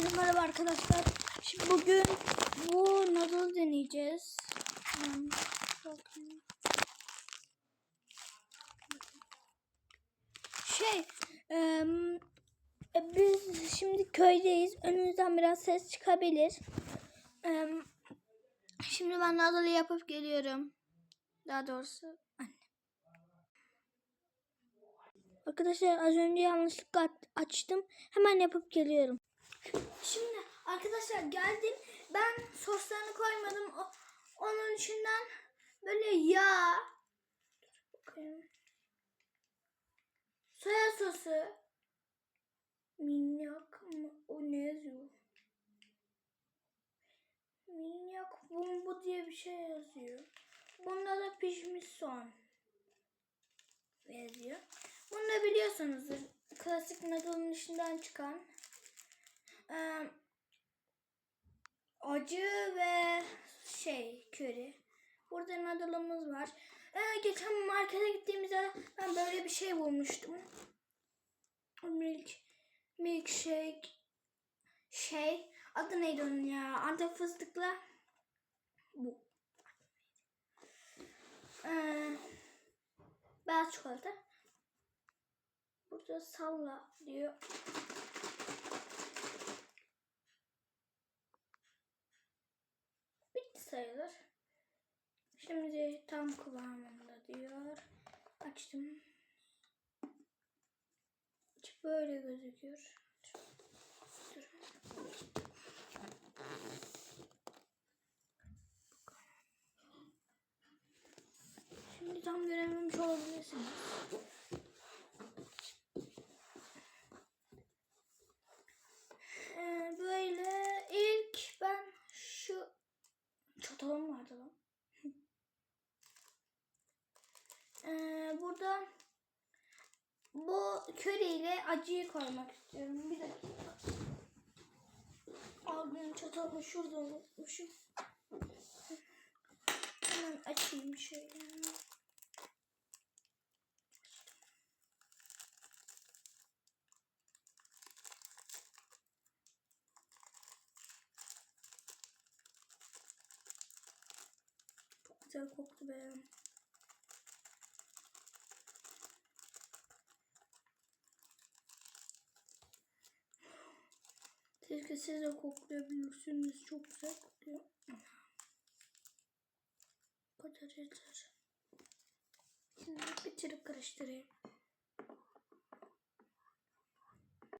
Herkese merhaba arkadaşlar. Şimdi bugün bu noodle deneyeceğiz. Hmm. Şey, e, biz şimdi köydeyiz. Önümüzden biraz ses çıkabilir. Em, şimdi ben noodle'ı yapıp geliyorum. Daha doğrusu. Arkadaşlar az önce yanlışlıkla aç- açtım. Hemen yapıp geliyorum. Şimdi arkadaşlar geldim. Ben soslarını koymadım. O, onun içinden böyle yağ. Soya sosu. Minyak mı? O ne yazıyor? Minyak bumbu diye bir şey yazıyor. Bunda da pişmiş soğan yazıyor. Bunu da biliyorsunuzdur. Klasik noodle'ın içinden çıkan acı ve şey köri. Burada noodle'ımız var. Ee, geçen markete gittiğimizde ben böyle bir şey bulmuştum. Milk, milkshake şey adı neydi onun ya? Antep fıstıklı bu. Ee, beyaz çikolata. Burada salla diyor. Sayılır. Şimdi tam kıvamında diyor. Açtım. İçi böyle gözüküyor. Dur. Şimdi tam görememiş olabilirsiniz. Ee, böyle ilk ben şu çatalım vardı lan. Ee, burada bu köri ile acıyı koymak istiyorum. Bir dakika. Al benim çatalımı şurada unutmuşum. Hemen açayım şöyle. Çok güzel koktu be. Keşke siz de koklayabilirsiniz. Çok güzel kokuyor. Bu kadar yeter. Şimdi bitirip karıştırayım.